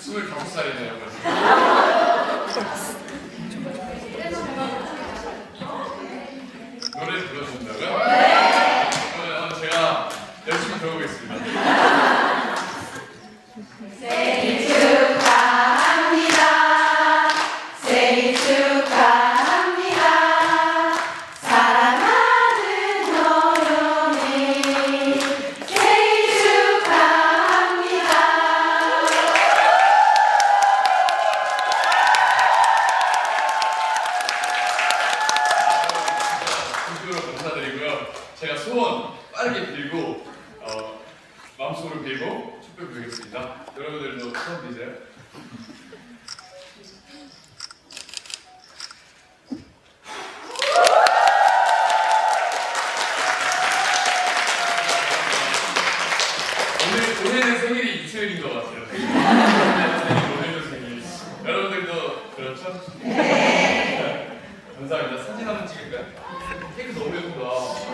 25살이네요. 노래 불러주신다고요? 네. 그러면 제가 열심히 배우겠습니다. 제가 소원 빠르게 빌고 어, 마음속으로 빌고 촛불 부르겠습니다. 여러분들도 소원 비세요. 오늘 올해는 생일이 이틀인 것 같아요. 생일, 오늘도 생일. 여러분들도 그렇죠? 네. 감사합니다. 사진 한번 찍을까요? 케이크 너무 예쁘다.